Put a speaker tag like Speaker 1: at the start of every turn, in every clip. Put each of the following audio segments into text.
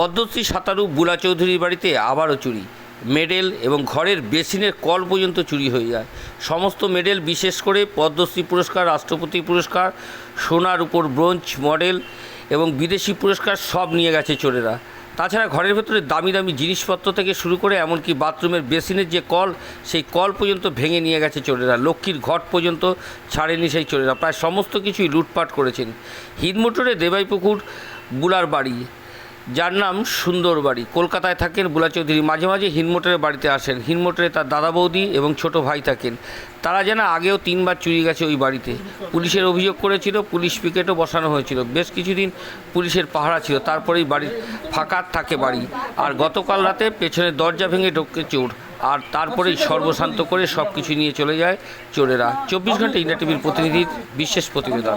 Speaker 1: পদ্মশ্রী সাঁতারু বুলা চৌধুরীর বাড়িতে আবারও চুরি। মেডেল এবং ঘরের বেসিনের কল পর্যন্ত চুরি হয়ে যায়। সমস্ত মেডেল বিশেষ করে পদ্মশ্রী পুরস্কার, রাষ্ট্রপতি পুরস্কার, সোনার উপর ব্রোঞ্জ মডেল এবং বিদেশি পুরস্কার সব নিয়ে গেছে চোরেরা। তাছাড়া ঘরের ভেতরে দামি দামি জিনিসপত্র থেকে শুরু করে এমনকি বাথরুমের বেসিনের যে কল, সেই কল পর্যন্ত ভেঙে নিয়ে গেছে চোরেরা। লক্ষ্মীর ঘট পর্যন্ত ছাড়েনি সেই চোরেরা। প্রায় সমস্ত কিছুই লুটপাট করেছেন। হিদমোটরে দেবাইপুকুর বুলার বাড়ি। যার নাম সুন্দর বাড়ি কলকাতায় থাকেন বুলা চৌধুরী। মাঝে মাঝে হিনমোটরের বাড়িতে আসেন। হিনমোটরে তার দাদা বৌদি এবং ছোট ভাই থাকেন। তারা যেন আগেও তিনবার চুরি গেছে ওই বাড়িতে। পুলিশের অভিযোগ করেছিল, পুলিশ পিকেটও বসানো হয়েছিল। বেশ কিছুদিন পুলিশের পাহারা ছিল। তারপরেই বাড়ি ফাঁকা থাকে বাড়ি। আর গতকাল রাতে পেছনে দরজা ভেঙে ঢোকে চোর। আর তারপরেই সর্বশান্ত করে সব কিছু নিয়ে চলে যায় চোরেরা। চব্বিশ ঘণ্টা ইন্ডিয়া টিভির প্রতিনিধির বিশেষ প্রতিবেদন।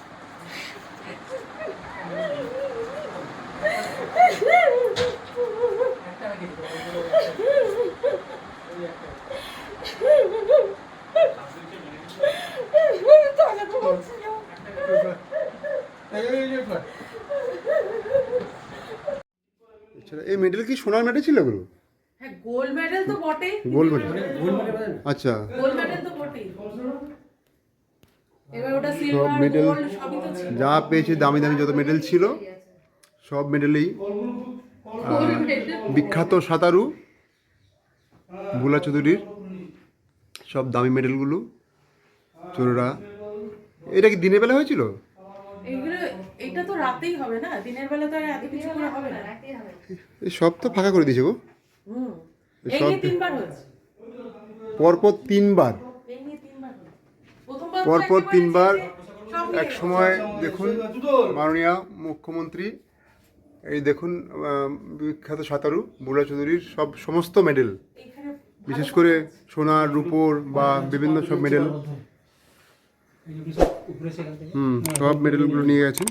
Speaker 2: এছাড়া এই মেডেল কি সোনার মেডেল ছিল এগুলো?
Speaker 3: হ্যাঁ গোল্ড মেডেল তো বটেই।
Speaker 2: গোল্ড মেডেল আচ্ছা।
Speaker 3: গোল্ড মেডেল তো বটেই। এবার ওটা সিলভার
Speaker 2: medal-
Speaker 3: গোল্ড সবই তো ছিল।
Speaker 2: যা পেয়েছে দামি দামি যত মেডেল ছিল সব মেডেলেই
Speaker 3: মেডেল
Speaker 2: বিখ্যাত সাঁতারু বুলা চৌধুরীর সব দামি মেডেলগুলো চোররা। এটা কি দিনের বেলা হয়েছিল?
Speaker 3: এইগুলো এটা তো রাতেই হবে না? দিনের বেলা তো আর এত কিছু করে হবে না।
Speaker 2: এই সব তো ফাঁকা করে দিয়েছে গো।
Speaker 3: হুম।
Speaker 2: এই
Speaker 3: নিয়ে তিনবার হয়েছে।
Speaker 2: পরপর তিনবার। পরপর তিনবার। এক সময় দেখুন মাননীয় মুখ্যমন্ত্রী এই দেখুন বিখ্যাত সাঁতারু বুলা চৌধুরীর সব সমস্ত মেডেল। বিশেষ করে সোনার রূপোর বা বিভিন্ন সব মেডেল। হুম সব মেডেলগুলো নিয়ে গেছে।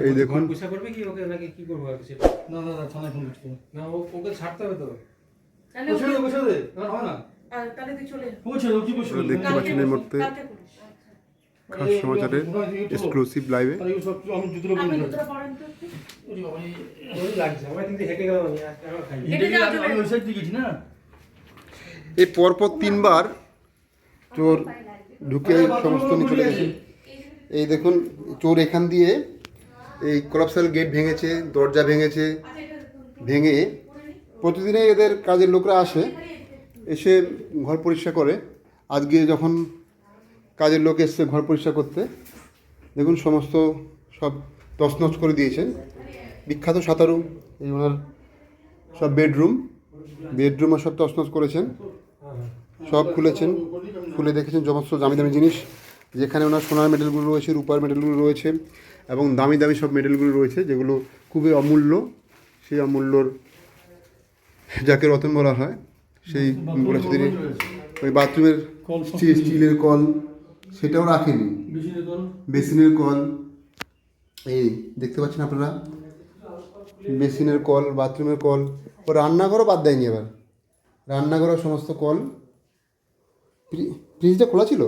Speaker 2: এই দেখুন।
Speaker 4: পয়সা করবে কি ওকে? নাকি কি করব আর সেটা
Speaker 5: না না না থানায় ফোন করতে
Speaker 4: না ও- ওকে ছাড়তে হবে তো।
Speaker 3: তাহলে
Speaker 5: দে পৌঁছে দে। না হয় না।
Speaker 3: তাহলে তুই চলে
Speaker 5: পৌঁছে দাও কি পৌঁছে
Speaker 2: দেখতে
Speaker 3: কালকে
Speaker 2: পাচ্ছেন এই মুহূর্তে খাস সমাচারের এক্সক্লুসিভ লাইভে
Speaker 5: আমি জুতোটা
Speaker 3: আপনি
Speaker 5: বন্ধ
Speaker 3: দুটোটা পরেন তো একটু।
Speaker 5: করি
Speaker 4: ওই লাগছে আমার কিন্তু হেঁটে গেলাম আমি আজকে আমার খাই
Speaker 3: হেঁটে যাওয়া যাবে
Speaker 5: আমি
Speaker 3: না।
Speaker 5: ওই সাইড দিয়ে গেছি না?
Speaker 2: এই পরপর তিনবার চোর ঢুকে সমস্ত নিয়ে চলে গেছে। এই দেখুন চোর এখান দিয়ে এই কলাপসাল গেট ভেঙেছে, দরজা ভেঙেছে, ভেঙে প্রতিদিনই এদের কাজের লোকরা আসে, এসে ঘর পরিষ্কার করে। আজকে যখন কাজের লোক এসছে ঘর পরিষ্কার করতে, দেখুন সমস্ত সব তছনছ করে দিয়েছেন। বিখ্যাত সাঁতারু, এই ওনার সব বেডরুম বেডরুমও সব তছনছ করেছেন। সব খুলেছেন, খুলে দেখেছেন সমস্ত দামি দামি জিনিস। যেখানে ওনার সোনার মেডেলগুলো রয়েছে, রূপার মেডেলগুলো রয়েছে। এবং দামি দামি সব মেডেলগুলো রয়েছে যেগুলো খুবই অমূল্য। সেই অমূল্যর যাকে রতন বলা হয় সেই বলেছে তিনি ওই বাথরুমের স্টিলের কল সেটাও রাখেনি। বেসিনের কল? এই দেখতে পাচ্ছেন আপনারা? বেসিনের কল বাথরুমের কল। ও রান্নাঘরও বাদ দেয়নি এবার। রান্নাঘরের সমস্ত কল। ফ্রিজটা খোলা ছিল?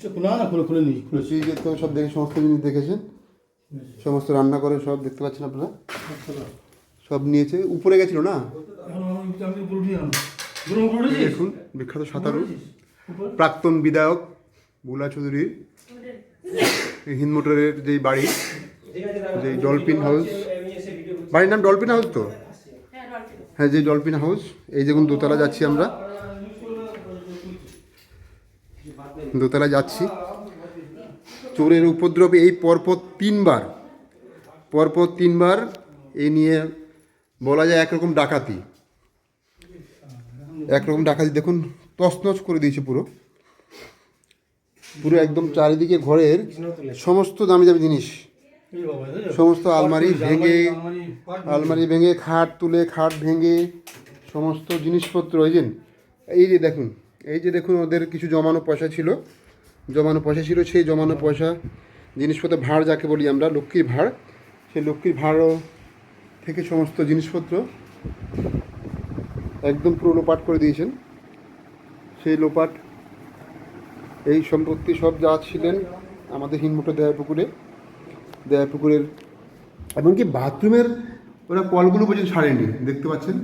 Speaker 5: সেটা খোলা না খুলে খুলে নিই খুলেছি
Speaker 2: ফ্রিজের তো সব দেখে সমস্ত জিনিস দেখেছেন? সমস্ত রান্নাঘরে সব দেখতে পাচ্ছেন আপনারা? সব নিয়েছে? উপরে গেছিল না? দেখুন বিখ্যাত সাঁতারু। প্রাক্তন বিধায়ক বুলা চৌধুরীর এই হিন্দ মোটরের যেই বাড়ি
Speaker 4: ঠিক আছে
Speaker 2: যে ডলফিন হাউস। বাড়ির নাম ডলফিন হাউস তো?
Speaker 3: হ্যাঁ
Speaker 2: হ্যাঁ যে ডলফিন হাউস এই দেখুন দোতলা যাচ্ছি আমরা। দোতলা যাচ্ছি। চোরের উপদ্রবে এই পরপর তিনবার পরপর তিনবার এই নিয়ে বলা যায় একরকম ডাকাতি। একরকম ডাকাতি দেখুন তছনছ করে দিয়েছে পুরো। পুরো একদম চারিদিকে ঘরের সমস্ত দামি দামি জিনিস। সমস্ত আলমারি ভেঙে
Speaker 5: আলমারি,
Speaker 2: ভেঙে খাট তুলে খাট ভেঙে সমস্ত জিনিসপত্র যে এই যে দেখুন এই যে দেখুন, ওদের কিছু জমানো পয়সা ছিল। জমানো পয়সা ছিল সেই জমানো পয়সা, জিনিসপত্র ভাড় যাকে বলি আমরা, লক্ষ্মীর ভাড় সেই লক্ষ্মীর ভাড়ও থেকে সমস্ত জিনিসপত্র একদম পুরো লোপাট করে দিয়েছেন। সেই লোপাট, এই সম্পত্তি সব যা ছিলেন আমাদের হিনমোটো দেয়া পুকুরে দেয়া পুকুরের এমনকি বাথরুমের ওরা কলগুলো পর্যন্ত ছাড়েনি, দেখতে পাচ্ছেন?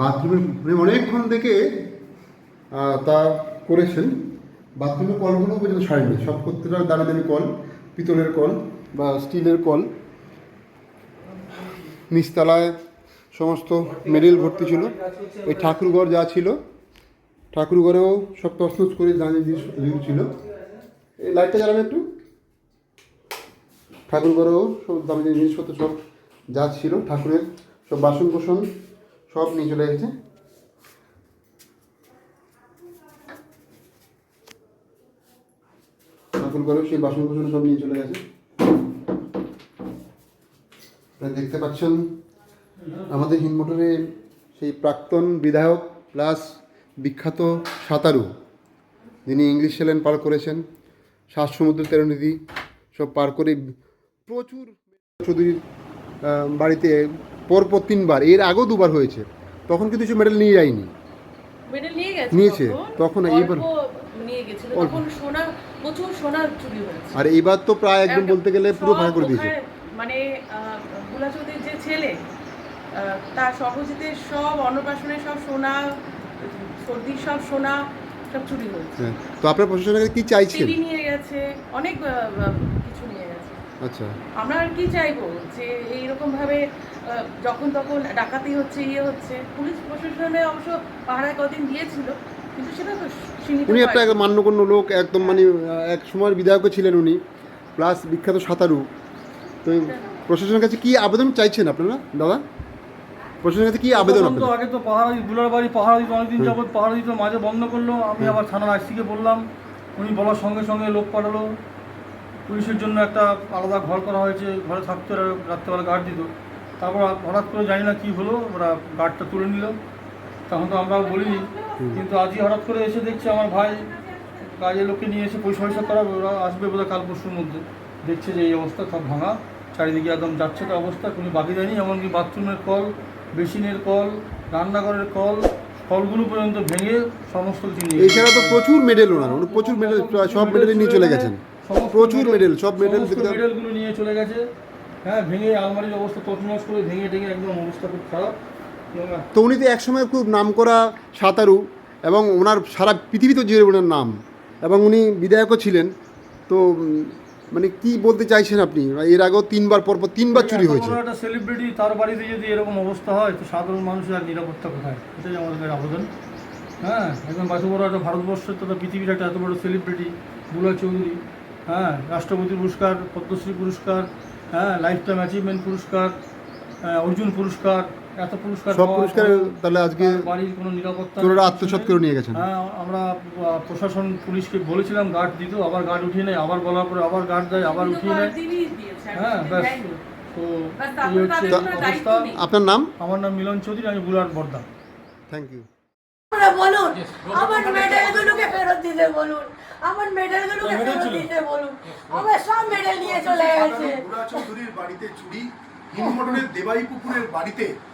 Speaker 2: বাথরুমের অনেকক্ষণ থেকে তা করেছেন। বাথরুমের কলগুলো পর্যন্ত ছাড়েনি সব প্রত্যেকটা দামি দামি কল, পিতলের কল বা স্টিলের কল, নিচতলায় সমস্ত মেডেল ভর্তি ছিল। ওই ঠাকুরঘর যা ছিল, ঠাকুরঘরেও সব তসনস করে দাঁড়িয়ে ছিল। এই লাইটটা জ্বালাবে একটু। ঠাকুর ঘরেও সব দামি জিনিসপত্র সব যা ছিল, ঠাকুরের সব বাসন কোসন সব নিয়ে চলে গেছে। ঠাকুর ঘরেও সেই বাসন কোসন সব নিয়ে চলে গেছে। দেখতে পাচ্ছেন আমাদের হিন্দমোটরে সেই প্রাক্তন বিধায়ক প্লাস বিখ্যাত সাঁতারু যিনি ইংলিশ চ্যানেল পার করেছেন সাত সমুদ্র তেরো নদী সব পার করে প্রচুর চৌধুরীর বাড়িতে পরপর তিনবার এর আগেও দুবার হয়েছে। তখন কিন্তু কিছু মেডেল নিয়ে যায়নি। নিয়েছে, তখন? এইবার-
Speaker 3: নিয়ে গেছিল। তখন সোনা প্রচুর সোনা চুরি হয়েছে।
Speaker 2: আর এইবার তো প্রায় একদম বলতে গেলে পুরো ভাঙা করে দিয়েছে।
Speaker 3: মানে যে ছেলে তার সব অন্নপ্রাশনের সব সোনা সর্দির সব সোনা সব চুরি হয়েছে।
Speaker 2: হ্যাঁ তো আপনার প্রশাসনের কি চাইছেন?
Speaker 3: টিভি নিয়ে গেছে অনেক কিছু নিয়ে গেছে।
Speaker 2: আচ্ছা।
Speaker 3: আমরা আর কি চাইব যে এইরকম ভাবে যখন তখন ডাকাতি হচ্ছে ইয়ে হচ্ছে পুলিশ প্রশাসনে অবশ্য পাহারায় কদিন দিয়েছিল কিন্তু সেটা তো সীমিত
Speaker 2: উনি একটা মান্যগণ্য লোক একদম মানে এক সময়ের বিধায়কও ছিলেন উনি প্লাস বিখ্যাত সাঁতারু। তো প্রশাসনের কাছে কি আবেদন চাইছেন আপনারা দাদা? প্রশাসনের কাছে কি আবেদন
Speaker 5: তো আগে তো পাহাড়া বুলার বাড়ি পাহাড়া দিত অনেকদিন যাবত পাহাড়া দিত মাঝে বন্ধ করল আমি আবার থানার আইসিকে বললাম উনি বলার সঙ্গে সঙ্গে লোক পাঠালো। পুলিশের জন্য একটা আলাদা ঘর করা হয়েছে ঘরে থাকতে রাত্রেবেলা গার্ড দিত। তারপর হঠাৎ করে জানি না কি হলো ওরা গার্ডটা তুলে নিল। তখন তো আমরা বলিনি। কিন্তু আজই হঠাৎ করে এসে দেখছি আমার ভাই কাজের লোককে নিয়ে এসে পয়সা পয়সা করাবে ওরা আসবে বোধহয় কাল পরশুর মধ্যে। দেখছে যে এই অবস্থা সব ভাঙা। চারিদিকে একদম যাচ্ছে তো অবস্থা কোনো বাকি দেয়নি। এমনকি বাথরুমের কল বেসিনের কল রান্নাঘরের কল কলগুলো পর্যন্ত ভেঙে সমস্ত গেছে।
Speaker 2: এছাড়া তো প্রচুর মেডেল ওনার। প্রচুর মেডেল সব মেডেল নিয়ে চলে গেছেন। প্রচুর মেডেল সব মেডেল
Speaker 5: মেডেলগুলো নিয়ে চলে গেছে। হ্যাঁ ভেঙে আলমারির অবস্থা তছনছ করে ভেঙে টেঙে একদম অবস্থা খুব খারাপ।
Speaker 2: তো উনি তো একসময় খুব নামকরা সাঁতারু এবং ওনার সারা পৃথিবীতে যে ওনার নাম এবং উনি বিধায়কও ছিলেন। তো মানে কি বলতে চাইছেন আপনি? এর আগেও তিনবার পরপর তিনবার চুরি হয়েছে।
Speaker 5: একটা সেলিব্রিটি তার বাড়িতে যদি এরকম অবস্থা হয় তো সাধারণ মানুষের আর নিরাপত্তা কোথায়? এটাই আমাদের আবেদন। হ্যাঁ একদম এত বড় একটা ভারতবর্ষের তথা পৃথিবীর একটা এত বড় সেলিব্রিটি বুলা চৌধুরী হ্যাঁ রাষ্ট্রপতি পুরস্কার পদ্মশ্রী পুরস্কার হ্যাঁ লাইফ টাইম অ্যাচিভমেন্ট পুরস্কার হ্যাঁ, অর্জুন পুরস্কার এত পুরস্কার
Speaker 2: সব পুরস্কার তাহলে আজকে
Speaker 5: বাড়ির কোনো নিরাপত্তা
Speaker 2: চোরেরা আত্মসাৎ করে নিয়ে গেছেন।
Speaker 5: হ্যাঁ আমরা প্রশাসন পুলিশকে বলেছিলাম গার্ড দিত আবার গার্ড উঠিয়ে নেয় আবার বলার পরে আবার গার্ড দেয় আবার উঠিয়ে নেয়। হ্যাঁ ব্যাস। তো এই হচ্ছে অবস্থা।
Speaker 2: আপনার নাম?
Speaker 5: আমার নাম মিলন চৌধুরী আমি বুলার বর্দা।
Speaker 2: থ্যাংক ইউ
Speaker 6: বলুন আমার মেডেলগুলোকে ফেরত দিতে বলুন আমার মেডেলগুলোকে ফেরত দিতে বলুন। আমার সব মেডেল নিয়ে চলে গেছে।
Speaker 7: চৌধুরীর বাড়িতে চুরি হিন্দমোটরের দেবাই পুকুরের বাড়িতে বুড়া